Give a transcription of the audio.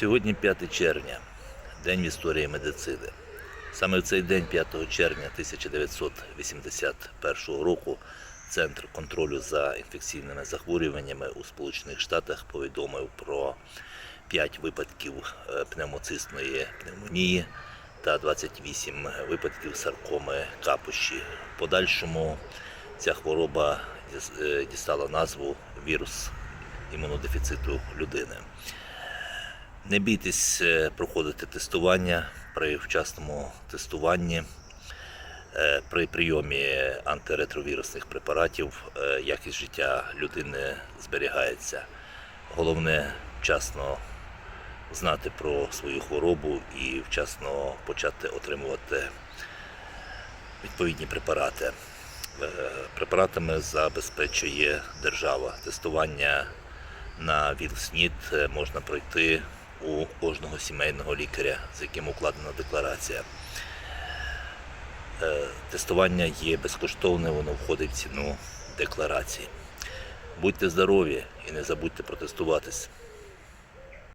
Сьогодні 5 червня, День в історії медицини. Саме в цей день, 5 червня 1981 року, Центр контролю за інфекційними захворюваннями у Сполучених Штатах повідомив про 5 випадків е, пневмоцистної пневмонії та 28 випадків саркоми капущі. В подальшому ця хвороба е, дістала назву вірус імунодефіциту людини. Не бійтесь е, проходити тестування при вчасному тестуванні. е, При прийомі антиретровірусних препаратів е, якість життя людини зберігається. Головне вчасно знати про свою хворобу і вчасно почати отримувати відповідні препарати. Препаратами забезпечує держава. Тестування на ВІЛ-СНІД можна пройти у кожного сімейного лікаря, з яким укладена декларація. Е, Тестування є безкоштовне, воно входить в ціну декларації. Будьте здорові і не забудьте протестуватись.